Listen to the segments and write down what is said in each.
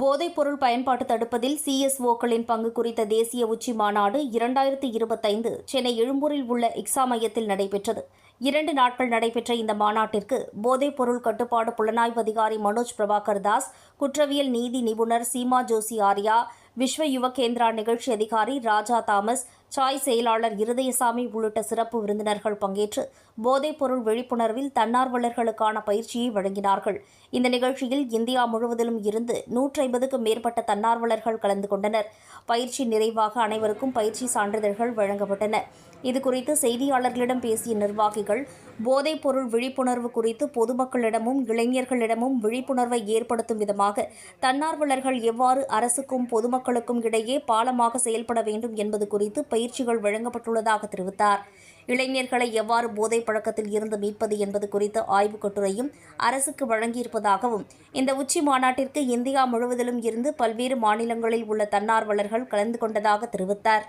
போதைப்பொருள் பயன்பாட்டு தடுப்பதில் சிஎஸ்ஓக்களின் பங்கு குறித்த தேசிய உச்சி மாநாடு இரண்டாயிரத்தி இருபத்தைந்து சென்னை எழும்பூரில் உள்ள இக்ஸா மையத்தில் நடைபெற்றது. இரண்டு நாட்கள் நடைபெற்ற இந்த மாநாட்டிற்கு போதைப்பொருள் கட்டுப்பாடு புலனாய்வு அதிகாரி மனோஜ் பிரபாகர் தாஸ் குற்றவியல் நீதி நிபுணர் சீமா ஜோசி ஆர்யா விஸ்வ யுவ கேந்திரா நிகழ்ச்சி அதிகாரி ராஜா தாமஸ் சாய் செயலாளர் இருதயசாமி உள்ளிட்ட சிறப்பு விருந்தினர்கள் பங்கேற்று போதைப்பொருள் விழிப்புணர்வில் தன்னார்வலர்களுக்கான பயிற்சியை வழங்கினார்கள். இந்த நிகழ்ச்சியில் இந்தியா முழுவதிலும் இருந்து நூற்றி ஐம்பதுக்கும் மேற்பட்ட தன்னார்வலர்கள் கலந்து கொண்டனர். பயிற்சி நிறைவாக அனைவருக்கும் பயிற்சி சான்றிதழ்கள் வழங்கப்பட்டன. இதுகுறித்து செய்தியாளர்களிடம் பேசிய நிர்வாகிகள் போதைப்பொருள் விழிப்புணர்வு குறித்து பொதுமக்களிடமும் இளைஞர்களிடமும் விழிப்புணர்வை ஏற்படுத்தும் விதமாக தன்னார்வலர்கள் எவ்வாறு அரசுக்கும் பொதுமக்களுக்கும் இடையே பாலமாக செயல்பட வேண்டும் என்பது குறித்து பயிற்சிகள் வழங்கப்பட்டுள்ளதாக தெரிவித்தார். இளைஞர்களை எவ்வாறு போதை பழக்கத்தில் இருந்து மீட்பது என்பது குறித்த ஆய்வுக் கட்டுரையும் அரசுக்கு வழங்கியிருப்பதாகவும் இந்த உச்சி மாநாட்டிற்கு இந்தியா முழுவதிலும் இருந்து பல்வேறு மாநிலங்களில் உள்ள தன்னார்வலர்கள் கலந்து கொண்டதாக தெரிவித்தார்.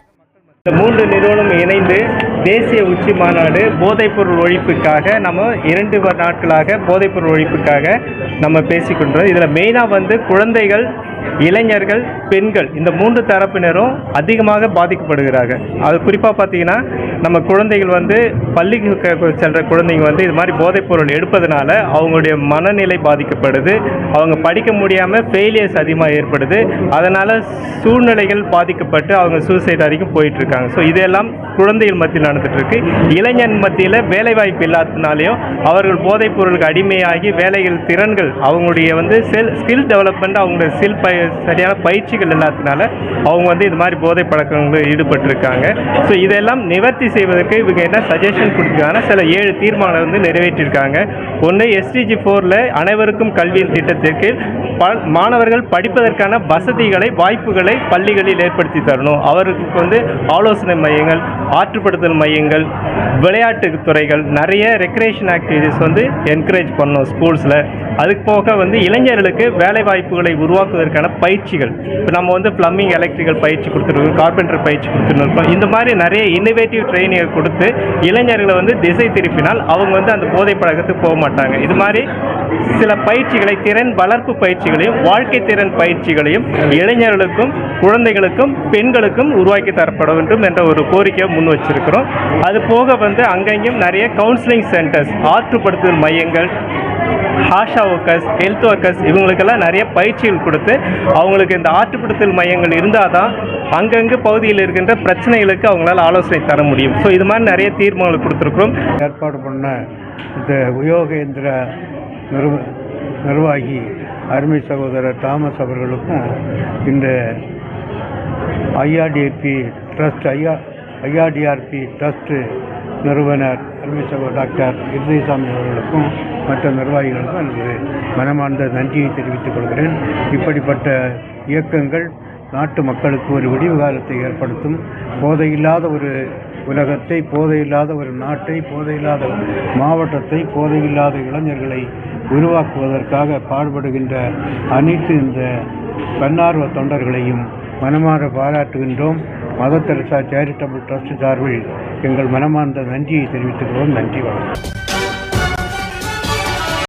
இந்த மூன்று நிறுவனம் இணைந்து தேசிய உச்சி மாநாடு போதைப்பொருள் ஒழிப்புக்காக நம்ம இரண்டு நாட்களாக போதைப்பொருள் ஒழிப்புக்காக நம்ம பேசிக்கொண்டோம் இதில் மெயினாக வந்து குழந்தைகள் இளைஞர்கள் பெண்கள் இந்த மூன்று தரப்பினரும் அதிகமாக பாதிக்கப்படுகிறார்கள். அது குறிப்பாக பார்த்தீங்கன்னா நம்ம குழந்தைகள் வந்து பள்ளிக்கு செல்கிற குழந்தைங்க வந்து இது மாதிரி போதைப்பொருள் எடுப்பதனால அவங்களுடைய மனநிலை பாதிக்கப்படுது. அவங்க படிக்க முடியாமல் ஃபெயிலியர்ஸ் அதிகமாக ஏற்படுது. அதனால் சூழ்நிலைகள் பாதிக்கப்பட்டு அவங்க சூசைட் வரைக்கும் போயிட்டுருக்காங்க ஸோ இதெல்லாம் குழந்தைகள் மத்தியில் நடந்துட்டு இருக்கு இளைஞன் மத்தியில் வேலைவாய்ப்பு இல்லாததுனாலையும் அவர்கள் போதைப் பொருளுக்கு அடிமையாகி வேலைகள் திறன்கள் அவங்களுடைய வந்து செல் ஸ்கில் டெவலப்மெண்ட் அவங்களுடைய ஸ்கில் பய சரியான பயிற்சிகள் இல்லாததுனால அவங்க வந்து இது மாதிரி போதை பழக்கங்களில் ஈடுபட்டிருக்காங்க. ஸோ இதெல்லாம் நிவர்த்தி செய்வதற்கு இவங்க என்ன சஜஷன் கொடுத்துருக்காங்கன்னா சில ஏழு தீர்மானம் வந்து நிறைவேற்றியிருக்காங்க ஒன்று எஸ்டிஜி ஃபோரில் அனைவருக்கும் கல்வியின் திட்டத்திற்கு ப- மாணவர்கள் படிப்பதற்கான வசதிகளை வாய்ப்புகளை பள்ளிகளில் ஏற்படுத்தி தரணும். அவருக்கு வந்து ஆலோசனை மையங்கள் ஆற்றுப்படுத்தல் மையங்கள் விளையாட்டு துறைகள் நிறைய ரெக்ரேஷன் ஆக்டிவிட்டிஸ் வந்து என்கரேஜ் பண்ணணும் ஸ்கூல்ஸில் அதுக்கு போக வந்து இளைஞர்களுக்கு வேலை வாய்ப்புகளை உருவாக்குவதற்கான பயிற்சிகள். இப்போ நம்ம வந்து ப்ளம்பிங் எலக்ட்ரிக்கல் பயிற்சி கொடுத்துருக்கோம் கார்பெண்டர் பயிற்சி கொடுத்துருக்கோம். இந்த மாதிரி நிறைய இன்னோவேட்டிவ் ட்ரைனிங்கை கொடுத்து இளைஞர்களை வந்து திசை திருப்பினால் அவங்க வந்து அந்த போதை பழக்கத்துக்கு போக மாட்டாங்க. இது மாதிரி சில பயிற்சிகளை திறன் வளர்ப்பு பயிற்சிகளையும் வாழ்க்கை திறன் பயிற்சிகளையும் இளைஞர்களுக்கும் குழந்தைகளுக்கும் பெண்களுக்கும் உருவாக்கி தரப்பட வேண்டும் என்ற ஒரு கோரிக்கை முன் வச்சிருக்கிறோம். அது போக வந்து அங்கங்கேயும் நிறைய கவுன்சிலிங் சென்டர்ஸ் ஆற்றுப்படுத்துதல் மையங்கள் ஹாஷா ஒர்க்கர்ஸ் ஹெல்த் ஒர்க்கர்ஸ் இவங்களுக்கெல்லாம் நிறைய பயிற்சிகள் கொடுத்து அவங்களுக்கு இந்த ஆற்றுப்படுத்தல் மையங்கள் இருந்தால் தான் அங்கங்கே பகுதியில் இருக்கின்ற பிரச்சனைகளுக்கு அவங்களால் ஆலோசனை தர முடியும். ஸோ இது மாதிரி நிறைய தீர்மானங்கள் கொடுத்துருக்குறோம். ஏற்பாடு பண்ண இந்த உயோகேந்திர நிர்வ நிர்வாகி அருமை சகோதரர் தாமஸ் அவர்களுக்கும் இந்த ஐஆர்டிபி ட்ரஸ்ட் ஐயா ஐஆர்டிஆர்பி ட்ரஸ்ட்டு நிறுவனர் அருமை டாக்டர் இருதயசாமி அவர்களுக்கும் மற்ற நிர்வாகிகளுக்கும் எனது மனமார்ந்த நன்றியை தெரிவித்துக் கொள்கிறேன். இப்படிப்பட்ட இயக்கங்கள் நாட்டு மக்களுக்கு ஒரு விடிவு காலத்தை ஏற்படுத்தும். போதையில்லாத ஒரு உலகத்தை போதையில்லாத ஒரு நாட்டை போதையில்லாத மாவட்டத்தை போதையில்லாத இளைஞர்களை உருவாக்குவதற்காக பாடுபடுகின்ற அனைத்து இந்த தன்னார்வ தொண்டர்களையும் மனமாற பாராட்டுகின்றோம். மத தெரசா சேரிட்டபிள் ட்ரஸ்ட் சார்பில் எங்கள் மனமார்ந்த நன்றியை தெரிவித்துக்கிறோம் நன்றி வணக்கம்.